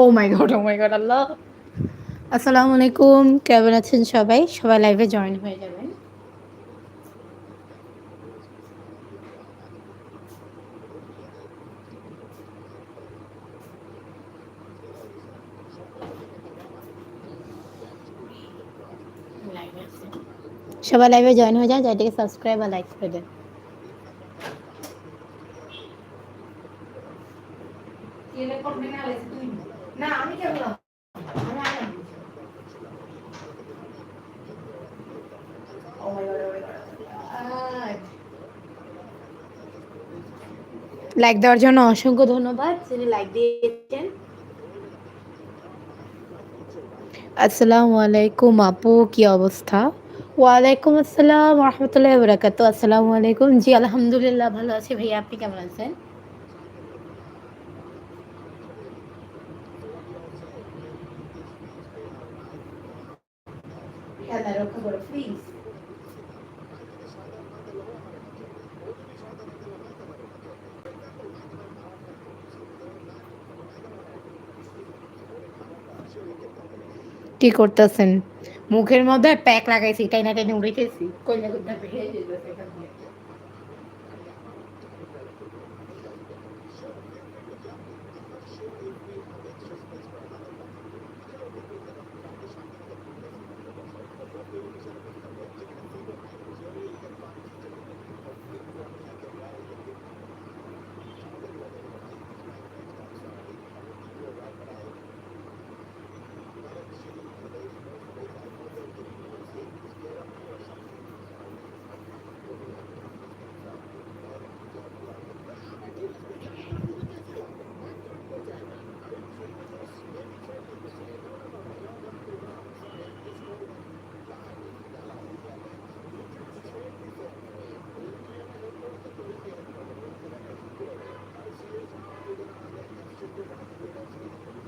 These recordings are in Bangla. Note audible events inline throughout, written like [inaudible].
O my god O my god আল্লাহ। আসসালামু আলাইকুম, কেমন আছেন সবাই? সবাই লাইভে জয়েন হয়ে যাবেন। সবাই লাইভে জয়েন হয়ে যান যাইটিকে সাবস্ক্রাইব আর লাইক করে দেন। লাইক দেওয়ার জন্য অসংখ্য ধন্যবাদ। যিনি লাইক দিয়েছেন। আসসালামু আলাইকুম আপু, কি অবস্থা? ওয়ালাইকুম আসসালাম, রহমতুল্লাহ বরাকাত আসসালামু আলাইকুম। জি, আলহামদুলিল্লাহ, ভালো আছি। ভাইয়া, আপনি কেমন আছেন? কি করতেছেন। মুখের মধ্যে প্যাক লাগাইছি টাইনা টাইনে উড়িতেছি কইনা কইনা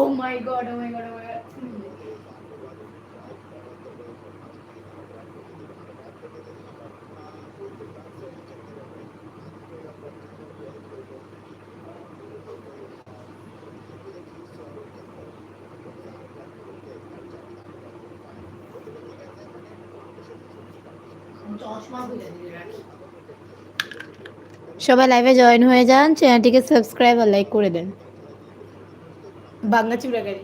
Oh my god, oh my god, oh my god. সবাই লাইভে জয়েন হয়ে যান চ্যানেলটিকে সাবস্ক্রাইব আর লাইক করে দেন বাংলা চুড়াগাড়ি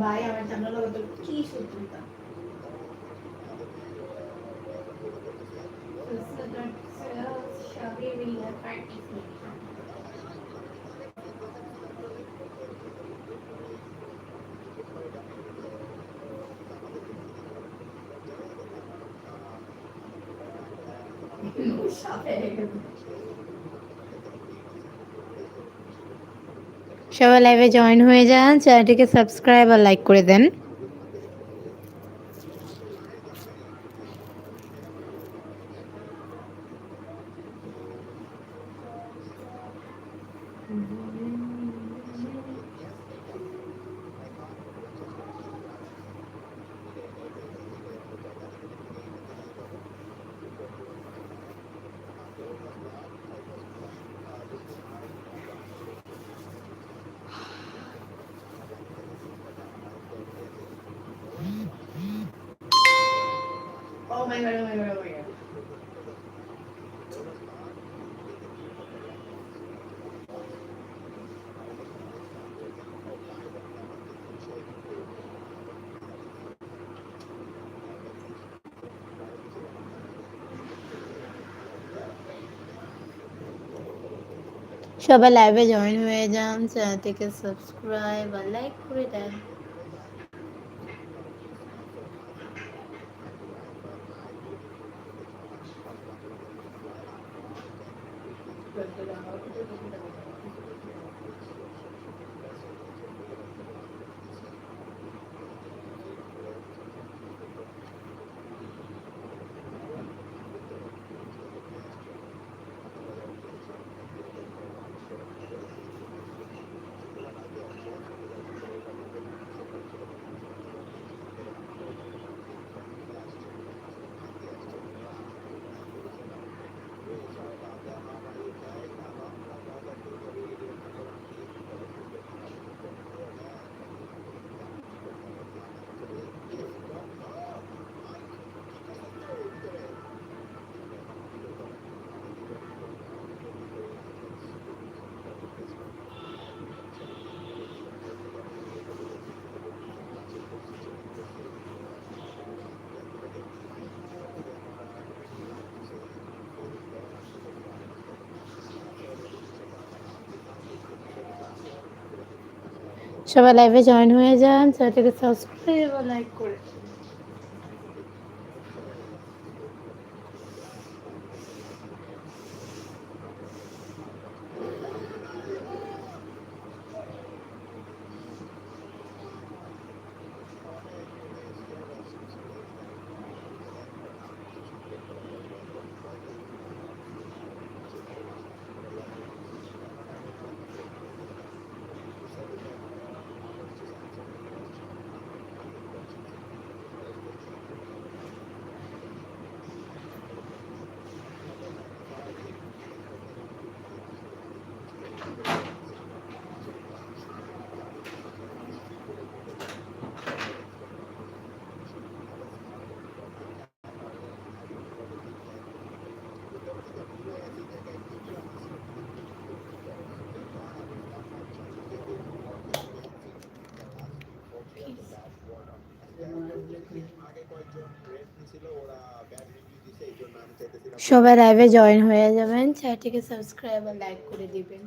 ভাই আমার জানার লগে কি শত্রুতা সবাই লাইভে জয়েন হয়ে যান চ্যানেলটিকে সাবস্ক্রাইব আর লাইক করে দেন Oh my god, oh my god, oh my god. সবাই লাইভে জয়েন হয়ে যান চ্যানেলটিকে সাবস্ক্রাইব আর লাইক করে দেন সবাই লাইভে জয়েন হয়ে যান চ্যানেলটাকে সাবস্ক্রাইব লাইক করে সবাই লাইভে জয়েন হয়ে যাবেন চ্যানেলটিকে সাবস্ক্রাইব আর লাইক করে দিবেন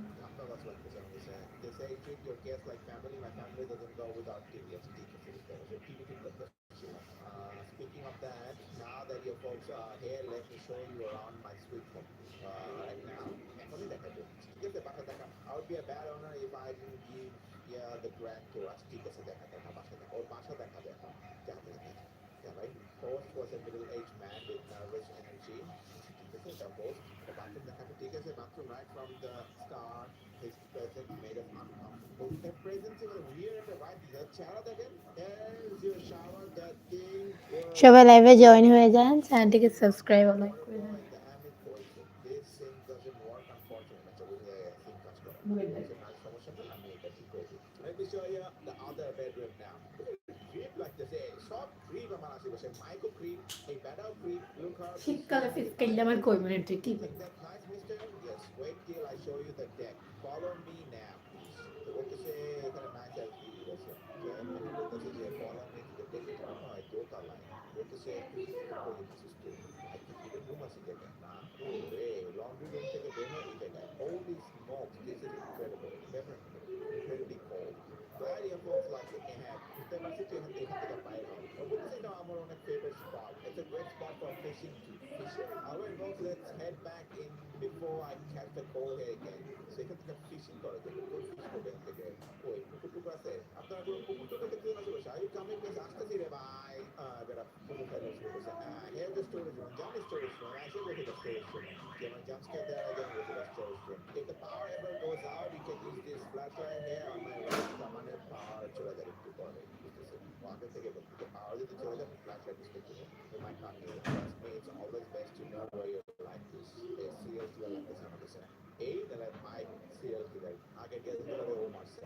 Speaking of that, now that your folks are here, let me show you around my sweet home uh, right now. এখনই দেখাবো ঠিক আছে বাসা দেখা I would be a bad owner if I didn't give yeah, the grand tour ঠিক আছে দেখা দেখা বাসা দেখা ওর বাসা দেখা দেখা যাতে Yeah, right? Host was a middle-aged man with nervous energy. This is the host. The bathroom দেখাতে ঠিক আছে bathroom right from the start. His presence made us uncomfortable. Their presence was weird, right? The চেহারা দেখেন. There's your shower. That thing was সবাই লাইভে জয়েন হয়ে যান চ্যানেলটিকে সাবস্ক্রাইব আর লাইক করে দেন me to the deck. এটা মনে দোতলায়। বলতেছে তুই কি করছিস তুই? I think এটা room আছে দেখে। না, ওরে, laundry room থেকে বের হয়ে এই জায়গায়। Holy smokes, this is incredible. Definitely, incredibly cold. Glad you folks like it. হ্যাঁ, বুঝতে পারছি তুই এখান থেকে- এখান থেকে বাইরে হও। ও বলতেছে এটা আমার অনেক favorite spot. It's a great spot for fishing too. Fishing? Alright, folks, let's head back in before I catch the cold here again. So এখান থেকে fishing করা যাবে। কোন fish করবে এখান থেকে? ওই, পুকুর টুকুর আছে? আপনারা কোনো পুকুর টুকুর দেখতে না চলে আসে? Are you coming? Please, আসতেছি রে ভাই। আহ, বেটা, পুকুর খাইতে শুরু করছে। আহ, here's the storage room. John is storage room. I should go to the storage room. যেমন jump scare দেওয়ার আগে আমি go to the storage room. If the power ever goes out, you can use this flashlight here on my right. সামানের power চলে যাবে একটু পরে। বুঝতেছেন? ও আগে থেকে বলতেছে, power যদি চলে যায়, flashlight use করতে হবে। You might not need it. Trust me, it's always best to know where your life is. এই serial killer লাগতেছে আমার কাছে। এই তাহলে my serial killer। আগে গিয়ে দেখতে হবে ও মারছে।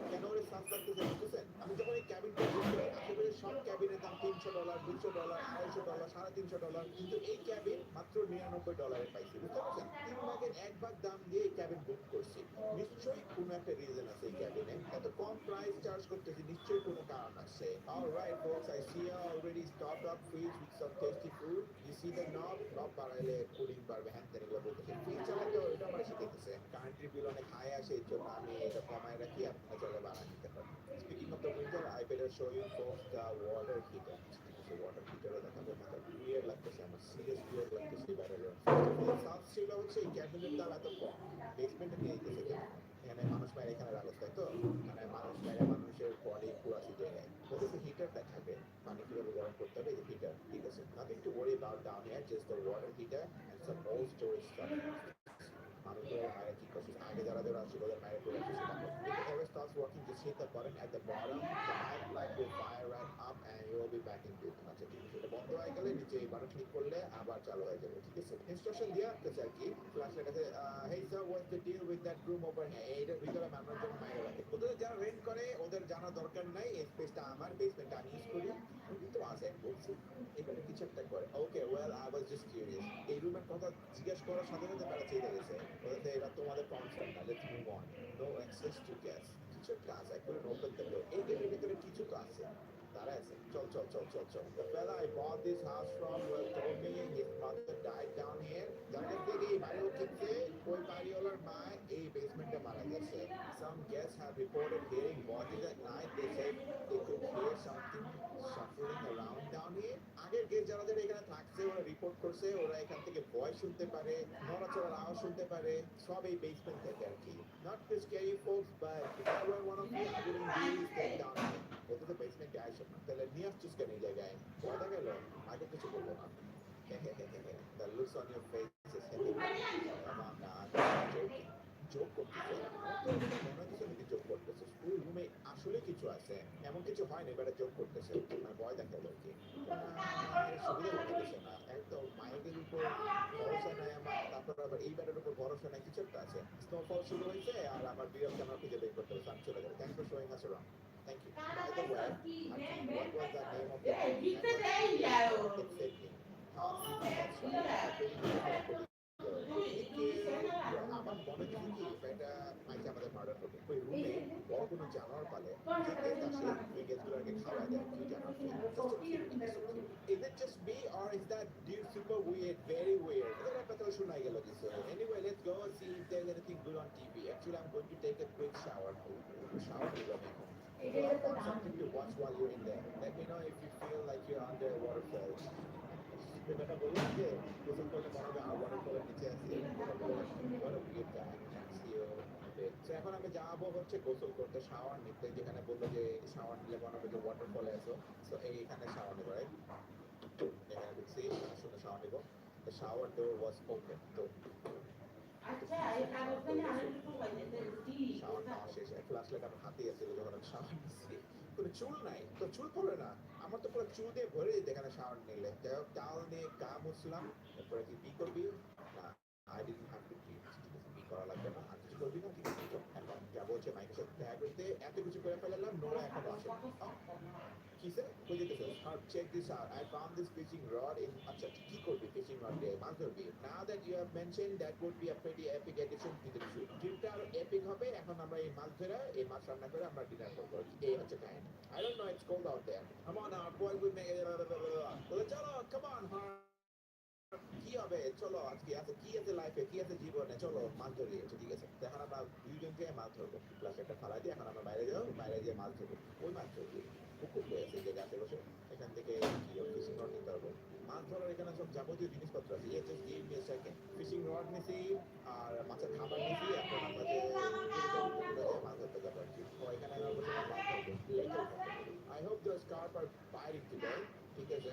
Cabin-এর দাম 300 ডলার, 200 ডলার, 250 ডলার, 350 ডলার। কিন্তু এই ক্যাবিন মাত্র 99 ডলারে পাইছি। বুঝতে পারছেন? তিন ভাগের এক ভাগ দাম দিয়ে cabin book করছি। নিশ্চয়ই কোনো একটা রিজন আছে এই cabin-এ। এত কম প্রাইস চার্জ করতেছি, নিশ্চয়ই কোনো কারণ আছে। আসছে Alright folks, I see you already stocked up fridge with some tasty food. You see the knob? knob বাড়াইলে কুলিং বাড়বে হ্যান ত্যান এগুলো বলতেছে ফ্রিজ চালাতে এটা আমার শিখাইতেছে কারেন্টের বিল অনেক হাই আসে এর জন্য আমি এটা কমায় রাখি আপনারা চলে বাড়ায় নিতে পারেন speaking of the winter I better show you folks the water heater water হিটারও দেখাবো মাথা ক্লিয়ার লাগতেছে আমার সিরিয়াস ক্লিয়ার লাগতেছে বাইরে সাউথ স্ট্রিমটা হচ্ছে এই ক্যাবিনেট দাম এত কম বেসমেন্টে নিয়ে যেতেছে কেন এখানে মানুষ বাইরে এখানে রাখো তাই তো মানে মানুষ বাইরে মানুষের বডি পুরো আছে জায়গায় ওদের হিটারটা থাকে পানি কীভাবে গরম করতে হবে হিটার ঠিক আছে? Nothing to worry about down here just the water heater and some old storage মানুষের বাইরে কি করছে? আগে যারা যারা ছিল ওদের করে রাখছে সেটা just hit the button at the bottom. The light light will fire right up and you will be back in business. আচ্ছা ঠিক আছে বন্ধ হয়ে গেলে নিচে এই বাটন ক্লিক করলে আবার চালু হয়ে যাবে, ঠিক আছে? ইনস্ট্রাকশন দেওয়া আছে আর কি? লাইট আছে hey sir the deal with that room over here এইটার ভিতরে রাখে। ওদের যারা রেন্ট করে, ওদের জানা দরকার নাই, এই স্পেসটা আমার বেসমেন্ট আমি ইউজ করি। কিন্তু আসেন বলছি, এখানে কিছু একটা করে। Okay well I was just curious এই রুমের কথা জিজ্ঞেস করার সাথে সাথে তারা চেয়ে গেছে। ওদের এটা তোমাদের কনসার্ন না let's move no access to gas কিছু একটা আছে I couldn't open the door এই গেমের ভিতরে কিছু তো আছে তারা আছে চল চল চল চল চল the fella I bought this house from well, told me his mother died down here যাদের থেকে এই বাড়িও কিনছে ওই বাড়িওয়ালার মা এই বেসমেন্টে মারা গেছে some guests have reported hearing voices at night they said report করছে ওরা এখান থেকে ভয় শুনতে পারে নড়াচড়ার আওয়াজ শুনতে পারে সব এই বেসমেন্ট থেকে আর কি। Not to scare you folks but if I were one of you I wouldn't really stay down here ওটা তো বেসমেন্টে আসো না তাহলে নিয়ে আসছিস কেন এই জায়গায়? ভয় দেখা গেল আগে কিছু বলব না। [laughs] The looks on your face is hitting me. Come on, nah, I'm joking. Joke করতেছে। মনে হচ্ছে নাকি জোক করতেছে। ওই রুমে আসলে কিছু আছে। এমন কিছু হয় না এবারে জোক করতেছে। ভয় দেখাল কি। মায়ের সুবিধা না। একদম মায়েদের উপর ভরসা নেই আমার। তারপর আবার এই ব্যাটার উপর ভরসা নেই কিছু একটা আছে। স্নোফল শুরু হয়েছে আর আমার বিরল ক্যামেরা খুঁজে বের করতে হবে আমি চলে যাব। Thank for showing us around thank you by the way what was the name of the আমার মনে হয় কি এটা মাইকে আমাদের মার্ডার করবে ওই রুমে বড় কোনো জানোয়ার পালে যে গেস্ট আসে ওই গেস্টগুলোকে খাওয়া দেয় কি জানোয়ার Is it just me or is that dude super weird, very weird? এদের কথা শোনা গেল কিছু Anyway, let's go and see if there's anything good on TV. Actually, I'm going to take a quick shower. Shower নিব আমি এখন। So I want something to watch while you're in there. Let me know if you feel like you're under a waterfall. যে ব্যাটা বলি না এখন আমি যাব হচ্ছে গোসল করতে শাওয়ার নিতে যেখানে বলল যে শাওয়ার নিলে মনে হবে যে ওয়াটার ফলে আসো তো এইখানে শাওয়ার নেব রাইট এখানে ঢুকছি শুনে শাওয়ার নেব। The shower door was open though. আচ্ছা এই কাগজখানে আমি কি করব এটা ফ্ল্যাশ লাইট আমার হাতে আছে যখন শাওয়ার কোনো চুল নাই। তো চুল পড়ে না। আমার তো পুরো চুল দিয়ে ভরে যেত এখানে শাওয়ার নিলে যাই হোক টাওয়াল দিয়ে গা মুছলাম। এরপরে কি বি করবি? না আই করা লাগবে না। আর কিছু করবি না, ঠিক আছে। এখন যাব হচ্ছে মাইকের সাথে দেখা করতে এত কিছু করে ফেলালাম নোরা এখনও আসে কিসে কই যেতেছে? Heart check this out I found this fishing rod আচ্ছা কি করবি ফিশিং রড দিয়ে? মাছ ধরবি। Now that you have mention that would be a pretty epic addition to the shoe ট্রিপটা আরও এপিক হবে। এখন আমরা এই মাছ ধরে এই মাছ রান্না করে আমরা ডিনার করব। এই হচ্ছে কাহিনী I don't know it's cold out there come on our boy will make চলো কাম অন কি হবে? চলো আজকে আছে কি আছে লাইফে কি আছে জীবনে? চলো মাছ ধরি আচ্ছা, ঠিক আছে। এখন আমরা দুইজনকে মাছ ধরবো। প্লাস একটা ফালা দিয়ে এখন আমরা বাইরে যাব বাইরে গিয়ে মাছ ধরবো। ওই মাছ ধরবো। পুকুর রয়েছে যে গাছের বসে এখান থেকে ফিশিং রড নিতে পারব। মাছ ধরার এখানে সব যাবতীয় জিনিসপত্র আছে। ইয়ে just give me a second fishing rod নিছি আর মাছের খাবার নিছি এখন আমরা যে মাছ ধরতে যাব আর কি এখানে আমরা বসে মাছ ধরবো। আই হোপ দ্য স্কার্প আর বাইরিং ঠিক আছে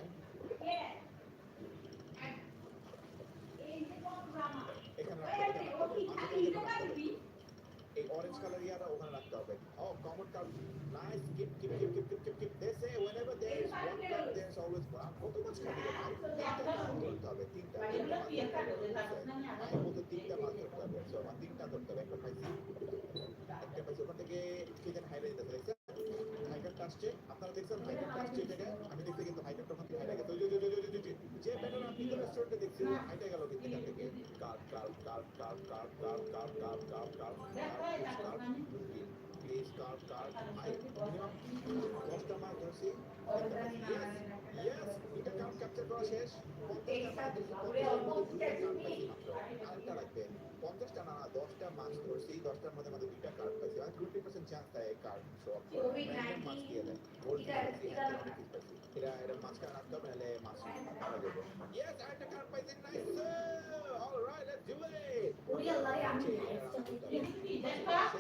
এখানে রাখতে হবে এই অরেঞ্জ কালার ইয়াটা ওখানে রাখতে common card nice keep keep keep keep keep keep keep they say whenever there is one cup there is always one কত মাছ খাবি তিনটা মাছ ধরতে হবে তিনটা বলতে তিনটা মাছ ধরতে হবে সো আমার তিনটা ধরতে হবে একটা পাইছি একটা পাইছি ওখান থেকে কে যেন হাইরে যেতে দেখছেন হাইকারটা আসছে আপনারা দেখছেন হাইকারটা আসছে জায়গায় আমি দেখতে কিন্তু হাইকারটা ওখান থেকে হাইরে গেছে যে- ব্যাটার আপনি তো রেস্টুরেন্টে দেখছি ও হাইটে গেল কিন্তু এখান থেকে car car car car car car car car car car car card, card, I minimum customer can see. Yes, এটা কার্ড ক্যাপচার করা শেষ আরেকটা লাগবে পঞ্চাশটা না দশটা মার্কস করছি দশটার মধ্যে আমাদের দুইটা কার্ড পাইছি আর টোয়েন্টি পার্সেন্ট চান্স দেয় কার্ড সব মার্কস দিয়ে দেয় এর এরা মাঝখানে রাখতে হবে নাহলে মাছ মারা যাবে ইয়েস আরেকটা কার্ড পাইছি nice alright let's do it আছে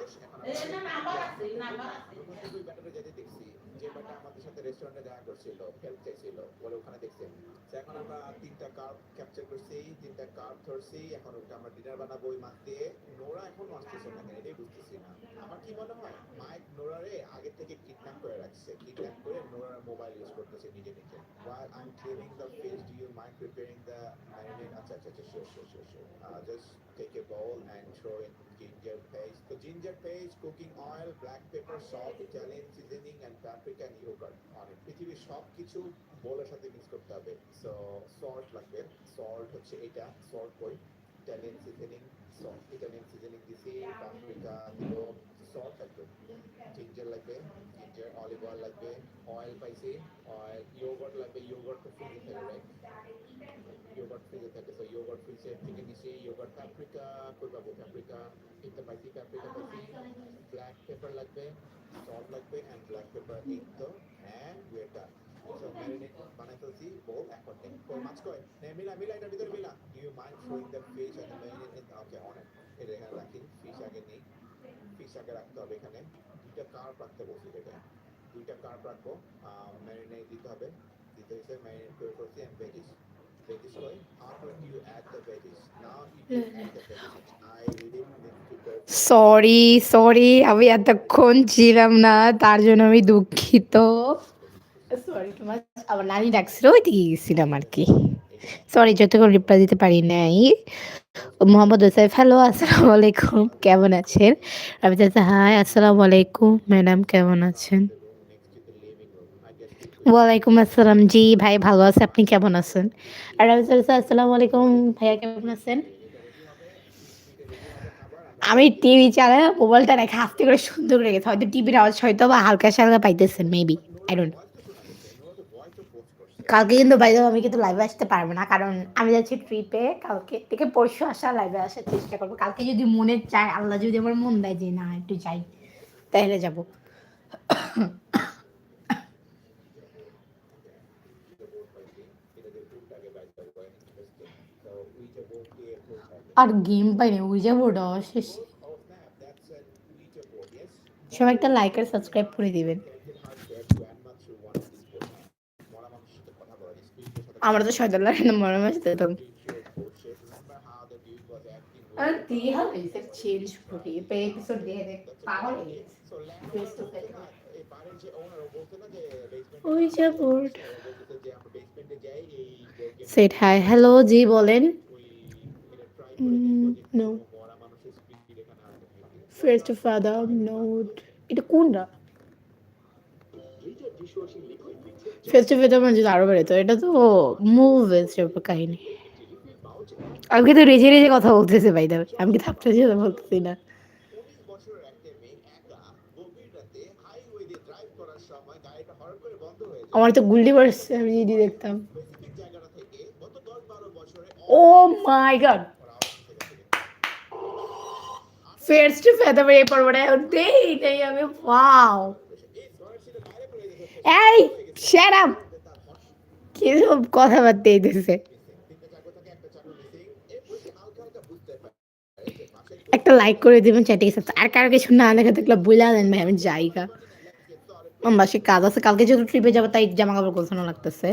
নাম্বার আছে দুই ব্যাটারে যেতে দেখছি যে ব্যাটা আমাদের সাথে রেস্টুরেন্টে দেখা করছিল হেল্প চাইছিল বলে ওখানে দেখছেন তো এখন আমরা তিনটা কার্ভ ক্যাপচার করছি তিনটা কার্ভ ধরছি এখন ওটা আমরা ডিনার বানাবো ওই মাছ দিয়ে নোরা এখনও আসতেছে না কেন এটাই বুঝতেছি না আমার কি মনে হয় মাইক নোরারে আগে থেকে কিডন্যাপ করে রাখছে কিডন্যাপ করে নোরার মোবাইল ইউজ করতেছে নিজে নিজে while I'm cleaning the fish do you mind preparing the marinade আচ্ছা আচ্ছা আচ্ছা sure sure sure sure uh, just take a bowl and throw in ginger paste so ginger paste cooking oil black pepper salt Italian seasoning and paprika and yogurt on it পৃথিবীর সব কিছু বোলের সাথে মিক্স করতে হবে সো সল্ট লাগবে সল্ট হচ্ছে এটা সল্ট কই Italian seasoning salt Italian seasoning দিছি পাপরিকা দিব সল্ট লাগবে জিঞ্জার লাগবে জিঞ্জার অলিভ অয়েল লাগবে অয়েল পাইছি অয়েল ইয়োগার্ট লাগবে ইয়োগার্ট তো ফ্রিজে থাকে রাইট ইয়োগার্ট ফ্রিজে থাকে সো ইয়োগার্ট ফ্রিজে থেকে নিছি ইয়োগার্ট পাপরিকা কই পাবো পাপরিকা তিনটা পাইছি পাপরিকা পাইছি ব্ল্যাক পেপার লাগবে সল্ট লাগবে অ্যান্ড ব্ল্যাক পেপার এই তো অ্যান্ড উই রাখতে হবে এখানে। রাখতে রাখব। দিতে হবে। সরি সরি আমি এতক্ষণ ছিলাম না, তার জন্য আমি দুঃখিত। সরি তোমার আমার নানি ডাকছিল ওই দিকে গেছিলাম আর কি সরি যতক্ষণ রিপ্লাই দিতে পারি নাই। মোহাম্মদ ওসাইফ হ্যালো আসসালামু আলাইকুম, কেমন আছেন? আমি চাচ্ছি হাই আসসালামু আলাইকুম, ম্যাডাম, কেমন আছেন? ওয়ালাইকুম আসসালাম, জি, ভাই, ভালো আছে, আপনি কেমন আছেন? আর আমি চাচ্ছি আসসালামু আলাইকুম, ভাইয়া, কেমন আছেন? আমি টিভি চালাই মোবাইলটা রেখে আস্তে করে সুন্দর করে গেছে। হয়তো টিভির আওয়াজ হয়তো বা হালকা সালকা পাইতেছেন মেবি আই ডোন্ট কালকে কিন্তু বাইরে আমি কিন্তু লাইভে আসতে পারব না, কারণ আমি যাচ্ছি ট্রিপে কালকে থেকে পরশু আসা লাইভে আসার চেষ্টা করব। কালকে যদি মনে চায়, আল্লাহ যদি আমার মন দেয় যে না, একটু যাই, তাহলে যাব। আর গেম পাইনি ওই যাব শেষ সবাই একটা লাইক আর সাবস্ক্রাইব করে দিবেন। আমরা তো শয়তান লাগে না মনে হয়ে face. ওই যাব সেট হাই হ্যালো জি বলেন। নো ফার্স্ট ফাদার নোট এটা কোনটা? ফেস টু ফেস আমার যদি আরও বেড়ে তো এটা তো মুভিজ কাহিনী। আমি তো রেজে রেজে কথা বলতেছে ভাই দাও আমি কি থাপটা দিয়ে বলতেছি না? আমার তো গুল্লি বার্স আমি যদি দেখতাম। ও my god face to face আমার এই পর্বটা দেই নেই আমি ওয়াও এই! শাট আপ কি সব কথাবার্তা এইতেছে একটা লাইক করে দিবেন চ্যাটিং সাথে আর কারও কিছু না লেখা দেখলে বুঝলা দেন ভাই, আমি জায়গা আমার বাসে কাজ আছে, কালকে যেহেতু ট্রিপে যাব, তাই জামা কাপড় গোছানো লাগতেছে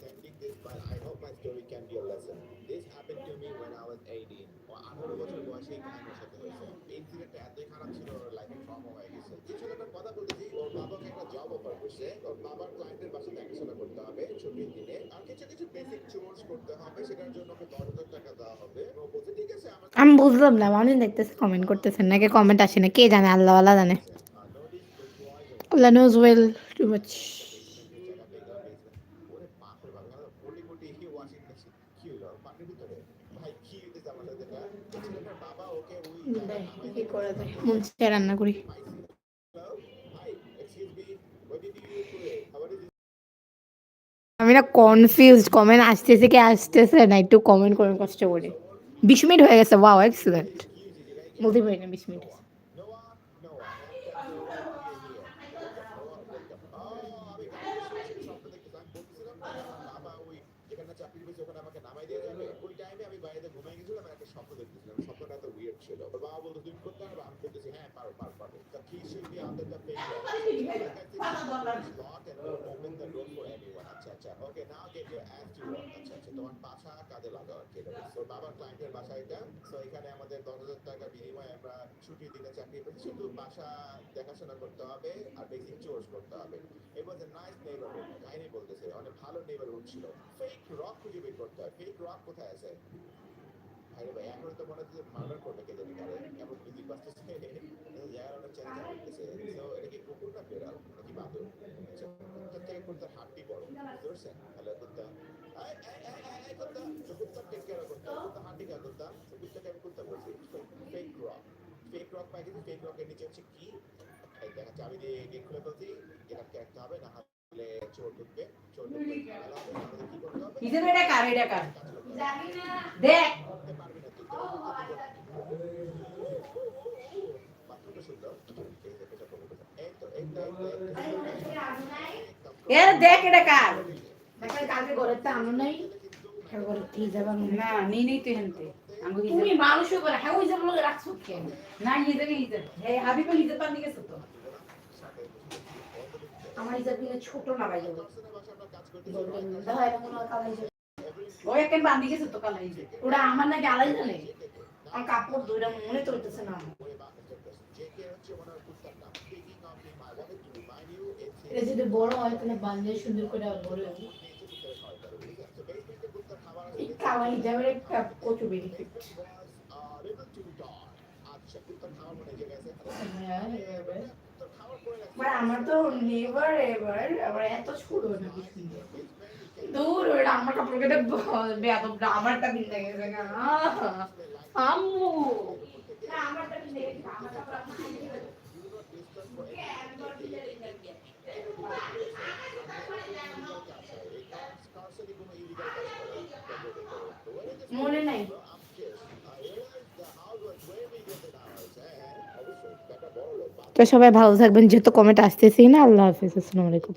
sending this, but I hope my story can be a lesson. This happened to me when I was 18. ও 18 বছর বয়সে এই কাহিনীর সাথে হয়েছে। ইনসিডেন্টটা এতই খারাপ ছিল ওর লাইফে ট্রমা হয়ে গেছে। কিছু একটা কথা বলতেছি, ওর বাবাকে একটা জব অফার করছে। ওর বাবার ক্লায়েন্টের বাসায় দেখাশোনা করতে হবে ছুটির দিনে। আর কিছু কিছু বেসিক চোর্স করতে হবে। সেটার জন্য ওকে 10,000 টাকা দেওয়া হবে। ও বলছে, ঠিক আছে, আমি বুঝলাম না মানুষ দেখতেছে কমেন্ট করতেছেন নাকি কমেন্ট আসে না কে জানে আল্লাহ আল্লাহ জানে Allah knows well too much. কি হলো? পানির ভিতরে? ভাই, কি হইতেছে আমার সাথে এটা? এই ছেলেটার বাবা ওকে ওই জায়গায় নামায় কি করা যায় মন চায় রান্না করি Hello? Hi, excuse me. What did you do? How are আমি না কনফিউজ কমেন্ট আসতেছে কি আসতেছে না, একটু কমেন্ট করুন, কষ্ট করে। বিশ মিনিট হয়ে গেছে ওয়াও এক্সিলেন্ট বলতে পারি না বিশ মিনিট হয়েছে। Noah, Noah. Oh, আমি স্বপ্ন দেখতেছি। আমি বলতেছিলাম না, আমার বাবা ওই যেখানে চাকরি পেয়েছে ওখানে আমাকে নামাই দিয়ে যাবে। ওই টাইমে আমি বাইরে ঘুমিয়ে গেছিলাম আর একটা স্বপ্ন দেখতেছিলাম। স্বপ্নটা এত weird ছিল। ওর বাবা বলতো, "তুমি করতে পারবে?" আমি বলতেছি, "হ্যাঁ, পারব, পারব, পারব." The key should be under the it's lock and open the door for anyone. আচ্ছা, আচ্ছা। Okay, now get your ass to work. আচ্ছা, আচ্ছা। তোমার পাছা কাজে লাগাও আর কি। ওর বাবার ক্লায়েন্টের বাসা এটা। So এখানে আমাদের দশ হাজার টাকা বিনিময়ে আমরা ছুটির দিনে চাকরি পেয়েছি। শুধু বাসা দেখাশোনা করতে হবে আর বেসিক চোর্স করতে হবে it was a nice neighborhood কাহিনী বলতেছে অনেক ভালো নেইবারহুড ছিল ফেক রক খুঁজে বের করতে হয় ফেক রক কোথায় আছে আরে ভাই এখন তো মনে হচ্ছে মার্ডার করবে কে জানি কারে এমন মিউজিক বাজতেছে জায়গার অনেক চ্যালেঞ্জ করতেছে সো এটা কি কুকুর না বেড়াল নাকি বাদর? কুত্তার থেকে কুত্তার হাড্ডি বড় বুঝতে তাহলে কুত্তা কুত্তা তো টেক কেয়ার করতে কুত্তা হাড্ডি কা কুত্তা তো কুত্তাকে আমি কুত্তা বলছি ফেক রক ফেক রক পাই কিন্তু ফেক রকের নিচে হচ্ছে কি? দেখা চাবি দিয়ে গেট খুলে ফেলছি গেট রাখতে হবে না হলে চোর ঢুকবে চোর ঢুকবে। কি করতে হবে? এটা কার এটা কার? দেখ করতে পারবি না তুই তোর করতে দিব না। বাথরুমটা সুন্দর এই যে এটা করব এই তো এই তো এই তো, এই তো এর দেখ এটা কার? কালকে ঘরের তো আনো নাই। হ্যাঁ না নি নেই তুই হেনতে। তুমি মানুষ করে হ্যাঁ ওই যাব রাখছো কেন না পান দিকে তো? আমার হিসাব কিন্তু ছোট না ভাই যাব ও একখান দিকে তো কালা হিসেবে। ওটা আমার নাকি আলাই জানে? আমার কাপড় দুইটা মনে চলতেছে না আমার। জেকে হচ্ছে ওনার কুত্তার নাম speaking of him I wanted to remind you it's যদি বড় হয়, তাহলে বান্ধে সুন্দর করে হবে এই কালা হিসাবের একটা মনে আমার তো নেভার এভার, আবার এত ছোট না দূর ওটা আমার কাপড় কেটে গেছে না। আম্মু আপনি খাইয়ে দেবেন। মনে নাই। তো সবাই ভালো থাকবেন যেহেতু কমেন্ট আসতেছি না আল্লাহ হাফিজ আসসালামু আলাইকুম।